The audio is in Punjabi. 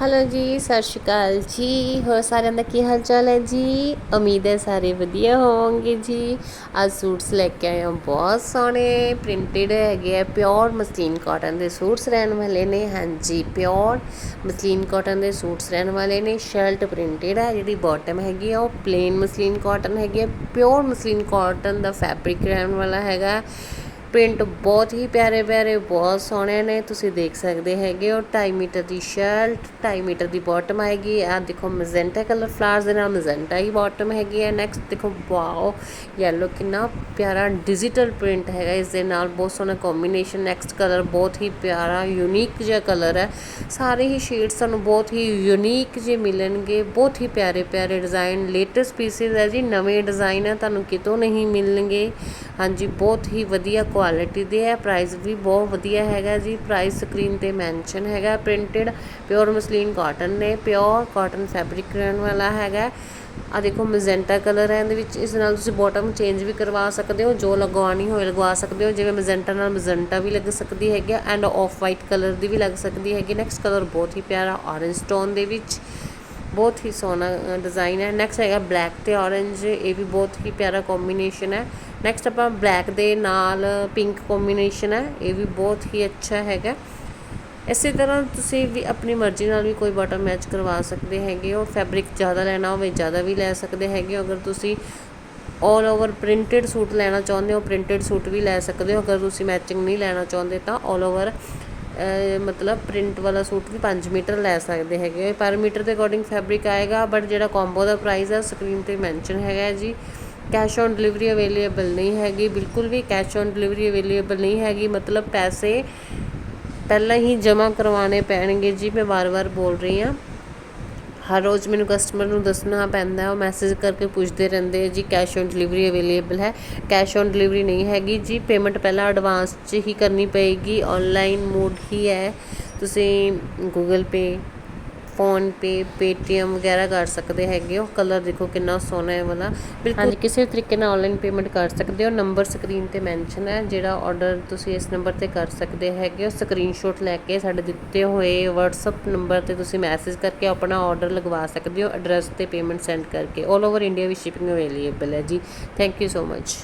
ਹੈਲੋ ਜੀ, ਸਤਿ ਸ਼੍ਰੀ ਅਕਾਲ ਜੀ। ਹੋਰ ਸਾਰਿਆਂ ਦਾ ਕੀ ਹਾਲ ਚਾਲ ਹੈ ਜੀ? ਉਮੀਦ ਹੈ ਸਾਰੇ ਵਧੀਆ ਹੋਵੋਗੇ ਜੀ। ਅੱਜ ਸੂਟਸ ਲੈ ਕੇ ਆਏ ਹਾਂ, ਬਹੁਤ ਸੋਹਣੇ। ਪ੍ਰਿੰਟਡ ਹੈਗੇ ਆ, ਪਿਓਰ ਮਸਲੀਨ ਕਾਟਨ ਦੇ ਸੂਟਸ ਰਹਿਣ ਵਾਲੇ ਨੇ। ਹਾਂਜੀ, ਪਿਓਰ ਮਸਲੀਨ ਕਾਟਨ ਦੇ ਸੂਟਸ ਰਹਿਣ ਵਾਲੇ ਨੇ। ਸ਼ਰਟ ਪ੍ਰਿੰਟਡ ਹੈ, ਜਿਹੜੀ ਬਾਟਮ ਹੈਗੀ ਆ, ਉਹ ਪਲੇਨ ਮਸਲੀਨ ਕਾਟਨ ਹੈਗੀ ਆ। ਪਿਓਰ ਮਸਲੀਨ ਕਾਟਨ ਦਾ ਫੈਬਰਿਕ ਰਹਿਣ ਵਾਲਾ ਹੈਗਾ। ਪ੍ਰਿੰਟ ਬਹੁਤ ਹੀ ਪਿਆਰੇ ਪਿਆਰੇ, ਬਹੁਤ ਸੋਹਣੇ ਨੇ, ਤੁਸੀਂ ਦੇਖ ਸਕਦੇ ਹੈਗੇ ਹੋ 2.5 ਮੀਟਰ ਦੀ ਸ਼ਰਟ 2.5 ਮੀਟਰ ਦੀ ਬਾਟਮ ਆਏਗੀ ਆ ਦੇਖੋ ਮੈਜੈਂਟਾ ਕਲਰ ਫਲਾਵਰਸ ਦੇ ਨਾਲ ਮੈਜੈਂਟਾ ਹੀ ਬਾਟਮ ਹੈਗੀ ਹੈ ਨੈਕਸਟ ਦੇਖੋ ਵਾਓ ਯੈਲੋ ਕਿੰਨਾ ਪਿਆਰਾ ਡਿਜੀਟਲ ਪ੍ਰਿੰਟ ਹੈਗਾ, ਇਸ ਦੇ ਨਾਲ ਬਹੁਤ ਸੋਹਣਾ ਕੰਬੀਨੇਸ਼ਨ ਨੈਕਸਟ ਕਲਰ ਬਹੁਤ ਹੀ ਪਿਆਰਾ ਯੂਨੀਕ ਜਿਹਾ ਕਲਰ ਹੈ, ਸਾਰੇ ਹੀ ਸ਼ੇਡਸ ਤੁਹਾਨੂੰ ਬਹੁਤ ਹੀ ਯੂਨੀਕ ਜਿਹੇ ਮਿਲਣਗੇ, ਬਹੁਤ ਹੀ ਪਿਆਰੇ ਪਿਆਰੇ ਡਿਜ਼ਾਈਨ ਲੇਟੈਸਟ ਪੀਸਿਸ ਹੈ ਜੀ, ਨਵੇਂ ਡਿਜ਼ਾਈਨ ਹੈ, ਤੁਹਾਨੂੰ ਕਿਤੋਂ ਨਹੀਂ ਮਿਲਣਗੇ, ਹਾਂਜੀ, ਬਹੁਤ ਹੀ ਵਧੀਆ ਕੁਆਲਿਟੀ ਦੇ ਹੈ ਪ੍ਰਾਈਸ ਵੀ ਬਹੁਤ ਵਧੀਆ ਹੈਗਾ ਜੀ। ਪ੍ਰਾਈਸ ਸਕਰੀਨ ਤੇ ਮੈਂਸ਼ਨ ਹੈਗਾ ਪ੍ਰਿੰਟਡ ਪਿਓਰ ਮਸਲੀਨ ਕਾਟਨ ਨੇ ਪਿਓਰ ਕਾਟਨ ਫੈਬਰਿਕ ਰਹਿਣ ਵਾਲਾ ਹੈਗਾ। ਆ ਦੇਖੋ ਮੈਜੈਂਟਾ ਕਲਰ ਹੈ, ਇਹਦੇ ਵਿੱਚ ਇਸ ਨਾਲ ਤੁਸੀਂ ਬਾਟਮ ਚੇਂਜ ਵੀ ਕਰਵਾ ਸਕਦੇ ਹੋ, ਜੋ ਲਗਵਾਉਣੀ ਹੋਵੇ ਲਗਵਾ ਸਕਦੇ ਹੋ। ਜਿਵੇਂ ਮੈਜੈਂਟਾ ਨਾਲ ਮੈਜੈਂਟਾ ਵੀ ਲੱਗ ਸਕਦੀ ਹੈਗੀ ਐਂਡ ਆਫ ਵਾਈਟ ਕਲਰ ਦੀ ਵੀ ਲੱਗ ਸਕਦੀ ਹੈਗੀ। ਨੈਕਸਟ ਕਲਰ ਬਹੁਤ ਹੀ ਪਿਆਰਾ ਔਰੇਂਜ ਟੋਨ ਦੇ ਵਿੱਚ। ਬਹੁਤ ਹੀ ਸੋਹਣਾ ਡਿਜ਼ਾਈਨ ਹੈ। ਨੈਕਸਟ ਹੈਗਾ ਬਲੈਕ ਤੇ ਔਰੇਂਜ ਇਹ ਵੀ ਬਹੁਤ ਹੀ ਪਿਆਰਾ ਕੰਬੀਨੇਸ਼ਨ ਹੈ। ਨੈਕਸਟ ਆਪਾਂ ਬਲੈਕ ਦੇ ਨਾਲ ਪਿੰਕ ਕੰਬੀਨੇਸ਼ਨ ਹੈ, ਇਹ ਵੀ ਬਹੁਤ ਹੀ ਅੱਛਾ ਹੈਗਾ। ਇਸੇ ਤਰ੍ਹਾਂ ਤੁਸੀਂ ਵੀ ਆਪਣੀ ਮਰਜ਼ੀ ਨਾਲ ਵੀ ਕੋਈ ਬਾਟਮ ਮੈਚ ਕਰਵਾ ਸਕਦੇ ਹੈਗੇ ਹੋ ਫੈਬਰਿਕ ਜ਼ਿਆਦਾ ਲੈਣਾ ਹੋਵੇ, ਜ਼ਿਆਦਾ ਵੀ ਲੈ ਸਕਦੇ ਹੈਗੇ ਹੋ। ਅਗਰ ਤੁਸੀਂ ਆਲ ਓਵਰ ਪ੍ਰਿੰਟਡ ਸੂਟ ਲੈਣਾ ਚਾਹੁੰਦੇ ਹੋ ਪ੍ਰਿੰਟਡ ਸੂਟ ਵੀ ਲੈ ਸਕਦੇ ਹੋ। ਅਗਰ ਤੁਸੀਂ ਮੈਚਿੰਗ ਨਹੀਂ ਲੈਣਾ ਚਾਹੁੰਦੇ ਤਾਂ ਆਲ ਓਵਰ ਮਤਲਬ ਪ੍ਰਿੰਟ ਵਾਲਾ ਸੂਟ ਵੀ 5 ਮੀਟਰ ਲੈ ਸਕਦੇ ਹੈਗੇ ਪਰ ਮੀਟਰ ਦੇ ਅਕੋਰਡਿੰਗ ਫੈਬਰਿਕ ਆਏਗਾ ਬਟ ਜਿਹੜਾ ਕੰਬੋ ਦਾ ਪ੍ਰਾਈਸ ਹੈ ਸਕਰੀਨ ਤੇ ਮੈਂਸ਼ਨ ਹੈਗਾ ਜੀ। ਕੈਸ਼ ਔਨ ਡਿਲੀਵਰੀ ਅਵੇਲੇਬਲ ਨਹੀਂ ਹੈਗੀ, ਬਿਲਕੁਲ ਵੀ ਕੈਸ਼ ਔਨ ਡਿਲੀਵਰੀ ਅਵੇਲੇਬਲ ਨਹੀਂ ਹੈਗੀ, ਮਤਲਬ ਪੈਸੇ ਪਹਿਲਾਂ ਹੀ ਜਮ੍ਹਾਂ ਕਰਵਾਉਣੇ ਪੈਣਗੇ ਜੀ, ਮੈਂ ਵਾਰ-ਵਾਰ ਬੋਲ ਰਹੀ ਹਾਂ। ਹਰ ਰੋਜ਼ ਮੈਨੂੰ ਕਸਟਮਰ ਨੂੰ ਦੱਸਣਾ ਪੈਂਦਾ, ਉਹ ਮੈਸੇਜ ਕਰਕੇ ਪੁੱਛਦੇ ਰਹਿੰਦੇ ਜੀ, ਕੈਸ਼ ਔਨ ਡਿਲੀਵਰੀ ਅਵੇਲੇਬਲ ਹੈ। ਕੈਸ਼ ਔਨ ਡਿਲੀਵਰੀ ਨਹੀਂ ਹੈਗੀ ਜੀ, ਪੇਮੈਂਟ ਪਹਿਲਾਂ ਐਡਵਾਂਸ 'ਚ ਹੀ ਕਰਨੀ ਪਏਗੀ ਆਨਲਾਈਨ ਮੋਡ ਹੀ ਹੈ। ਤੁਸੀਂ ਗੂਗਲ ਪੇ ਫੋਨਪੇ ਪੇਟੀਐਮ ਵਗੈਰਾ ਕਰ ਸਕਦੇ ਹੈਗੇ ਹੋ। ਕਲਰ ਦੇਖੋ ਕਿੰਨਾ ਸੋਹਣਾ ਹੈ ਵਾਲਾ। ਬਿਲਕੁਲ ਕਿਸੇ ਤਰੀਕੇ ਨਾਲ ਆਨਲਾਈਨ ਪੇਮੈਂਟ ਕਰ ਸਕਦੇ ਹੋ। ਨੰਬਰ ਸਕਰੀਨ ਤੇ ਮੈਂਸ਼ਨ ਹੈ, ਜਿਹੜਾ ਆਰਡਰ ਤੁਸੀਂ ਇਸ ਨੰਬਰ ਤੇ ਕਰ ਸਕਦੇ ਹੈਗੇ ਹੋ। ਸਕਰੀਨਸ਼ਾਟ ਲੈ ਕੇ ਸਾਡੇ ਦਿੱਤੇ ਹੋਏ WhatsApp ਨੰਬਰ ਤੇ ਤੁਸੀਂ ਮੈਸੇਜ ਕਰਕੇ ਆਪਣਾ ਆਰਡਰ ਲਗਵਾ ਸਕਦੇ ਹੋ। ਐਡਰੈਸ ਤੇ ਪੇਮੈਂਟ ਸੈਂਡ ਕਰਕੇ। 올 ਓਵਰ ਇੰਡੀਆ ਵਿੱਚ ਸ਼ਿਪਿੰਗ ਅਵੇਲੇਬਲ ਹੈ ਜੀ। Thank you so much